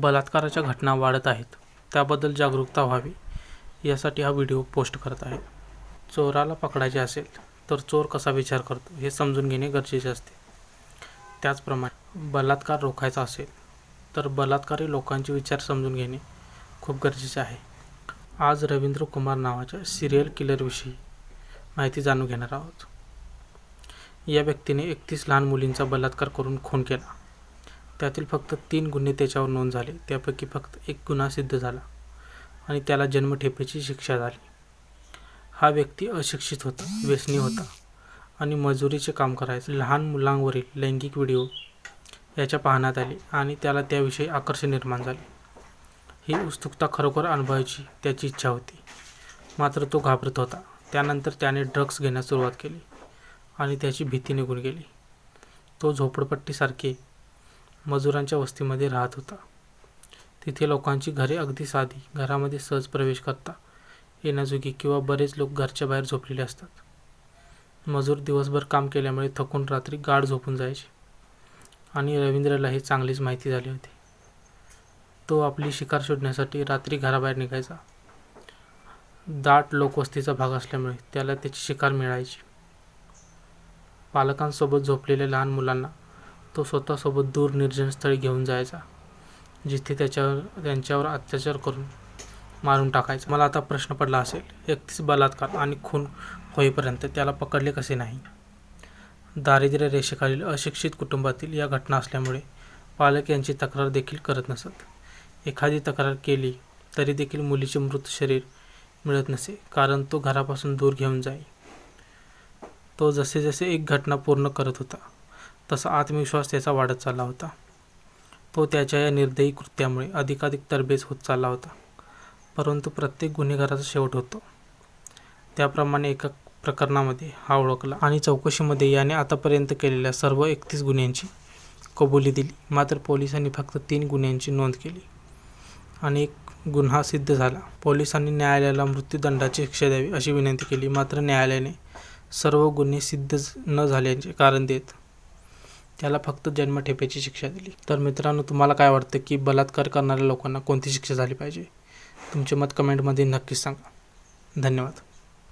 बलात्काराच्या घटना वाढत आहेत त्याबद्दल जागरूकता व्हावी यासाठी हा व्हिडिओ पोस्ट करत आहे. चोराला पकडायचे असेल तर चोर कसा विचार करतो हे समजून घेणे गरजेचे असते. त्याचप्रमाणे बलात्कार रोखायचा असेल तर बलात्कारी लोकांचे विचार समजून घेणे खूप गरजेचे आहे. आज रवींद्र कुमार नावाच्या सिरियल किलरविषयी माहिती जाणून घेणार आहोत. या व्यक्तीने एकतीस लहान मुलींचा बलात्कार करून खून केला. त्यातील फक्त तीन गुन्हे त्याच्यावर नोंद झाले. त्यापैकी फक्त एक गुन्हा सिद्ध झाला आणि त्याला जन्मठेपेची शिक्षा झाली. हा व्यक्ती अशिक्षित होता व्यसनी होता आणि मजुरीचे काम करायचे. लहान मुलांवरील लैंगिक व्हिडिओ याच्या पाहण्यात आले आणि त्याला त्याविषयी आकर्षण निर्माण झाले. ही उत्सुकता खरोखर अनुभवायची त्याची इच्छा होती. मात्र तो घाबरत होता. त्यानंतर त्याने ड्रग्ज घेण्यास सुरुवात केली आणि त्याची भीती निघून गेली. तो झोपडपट्टीसारखे मजुरांच्या वस्तीमध्ये राहत होता. तिथे लोकांची घरे अगदी साधी घरामध्ये सहज प्रवेश करता येण्याजोगी किंवा बरेच लोक घरच्या बाहेर झोपलेले असतात. मजूर दिवसभर काम केल्यामुळे थकून रात्री गाढ झोपून जायचे आणि रवींद्रला ही चांगलीच माहिती झाली होती. तो आपली शिकार शोधण्यासाठी रात्री घराबाहेर निघायचा. दाट लोकवस्तीचा भाग असल्यामुळे त्याला त्याची शिकार मिळायची. पालकांसोबत झोपलेल्या लहान मुलांना तो स्वतःसोबत दूर निर्जन स्थळी घेऊन जायचा जिथे त्याच्यावर त्यांच्यावर अत्याचार करून मारून टाकायचा. मला आता प्रश्न पडला असेल एकतीस बलात्कार आणि खून होईपर्यंत त्याला पकडले कसे नाही? दारिद्र्य रेषेखालील अशिक्षित कुटुंबातील या घटना असल्यामुळे पालक यांची तक्रार देखील करत नसत. एखादी तक्रार केली तरी देखील मुलीचे मृत शरीर मिळत नसे कारण तो घरापासून दूर घेऊन जाई. तो जसे जसे एक घटना पूर्ण करत होता तसा आत्मविश्वास त्याचा वाढत चालला होता. तो त्याच्या या निर्दयी कृत्यामुळे अधिकाधिक तरबेज होत चालला होता. परंतु प्रत्येक गुन्हेगाराचा शेवट होतो. त्याप्रमाणे एका प्रकरणामध्ये हा ओळखला आणि चौकशीमध्ये याने आतापर्यंत केलेल्या सर्व एकतीस गुन्ह्यांची कबुली दिली. मात्र पोलिसांनी फक्त तीन गुन्ह्यांची नोंद केली. आणि एक गुन्हा सिद्ध झाला. पोलिसांनी न्यायालयाला मृत्यूदंडाची शिक्षा द्यावी अशी विनंती केली. मात्र न्यायालयाने सर्व गुन्हे सिद्ध न झाल्याचे कारण देत त्याला फक्त जन्मठेपेची शिक्षा दिली. तर मित्रांनो तुम्हाला काय वाटतं की बलात्कार करणाऱ्या लोकांना कोणती शिक्षा झाली पाहिजे? तुमचे मत कमेंटमध्ये नक्कीच सांगा. धन्यवाद.